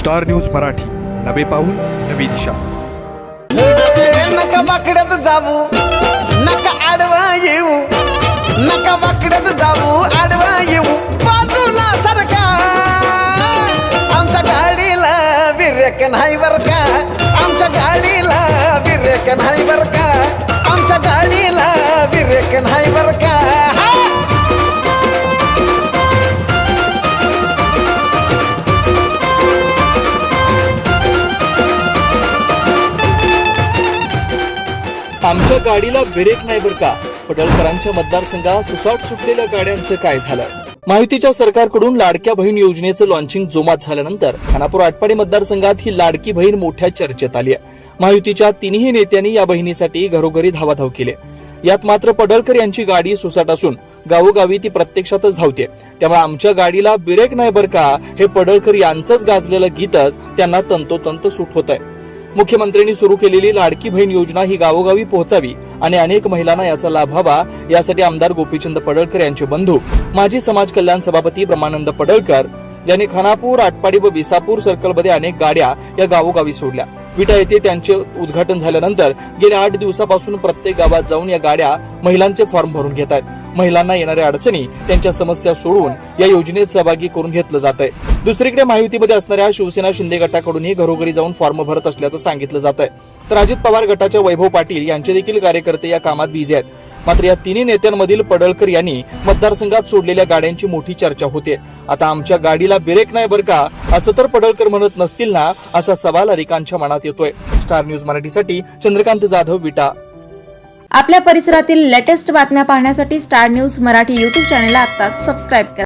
Star news Marathi. नवे पाऊल नवी दिशा. नका वाकड्यात जाऊ नका आडवा येऊ. नका वाकड्यात जाऊ आडवा येऊ. बाजूला सरका. आमच्या गाडीला विरेक नाही बर का? आमच्या गाडीला विरेक नाही बर का? आमच्या गाडीला विरेक नाही बर आमच्या गाडीला ब्रेक नाही बर का? पडळकरांच्या मतदारसंघात सुसाट सुटलेल्या गाड्यांचं काय झालं? माहितीच्या सरकारकडून लाडक्या बहीण योजनेचं लॉन्चिंग जोमात झाल्यानंतर खानापूर आटपाडी मतदारसंघात ही लाडकी बहीण मोठ्या चर्चेत आली आहे. महायुतीच्या तिन्ही नेत्यांनी या बहिणीसाठी घरोघरी धावाधाव केली यात मात्र पडळकर यांची गाडी सुसाट असून गावोगावी ती प्रत्यक्षातच धावते. त्यामुळे आमच्या गाडीला ब्रेक नाही बर का? हे पडळकर यांचंच गाजलेलं गीतच त्यांना तंतोतंत सूट होत आहे मुख्यमंत्र्यांनी सुरू केलेली लाडकी बहीण योजना ही गावोगावी पोहोचावी आणि अनेक महिलांना याचा लाभ व्हावा यासाठी आमदार गोपीचंद पडळकर यांचे बंधू माजी समाज कल्याण सभापती ब्रह्मानंद पडळकर यांनी खानापूर आटपाडी व विसापूर सर्कलमध्ये अनेक गाड्या या गावोगावी सोडल्या. विटा येथे त्यांचे उद्घाटन झाल्यानंतर गेल्या आठ दिवसापासून प्रत्येक गावात जाऊन या गाड्या महिलांचे फॉर्म भरून घेत आहेत. महिलांना येणाऱ्या अडचणी त्यांच्या समस्या सोडवून या योजनेत सहभागी करून घेतलं जात आहे दुसरीकडे महायुतीमध्ये असणाऱ्या शिवसेना शिंदे गटाकडूनही घरोघरी जाऊन फॉर्म भरत असल्याचं सांगितलं जात आहे तर अजित पवार गटाच्या वैभव पाटील यांचे देखील कार्यकर्ते या कामात बिझी आहेत. मात्र या तिन्ही नेत्यांमधील पडळकर यांनी मतदारसंघात सोडलेल्या गाड्यांची मोठी चर्चा होते. आता आमच्या गाडीला ब्रेक नाही बरं का? असं तर पडळकर म्हणत नसतील ना? असा सवाल अनेकांच्या मनात येतोय. स्टार न्यूज मराठीसाठी चंद्रकांत जाधव विटा. आपल्या परिसरातील लेटेस्ट बातम्या पाहण्यासाठी Star News Marathi YouTube channel आता सबस्क्राईब करा.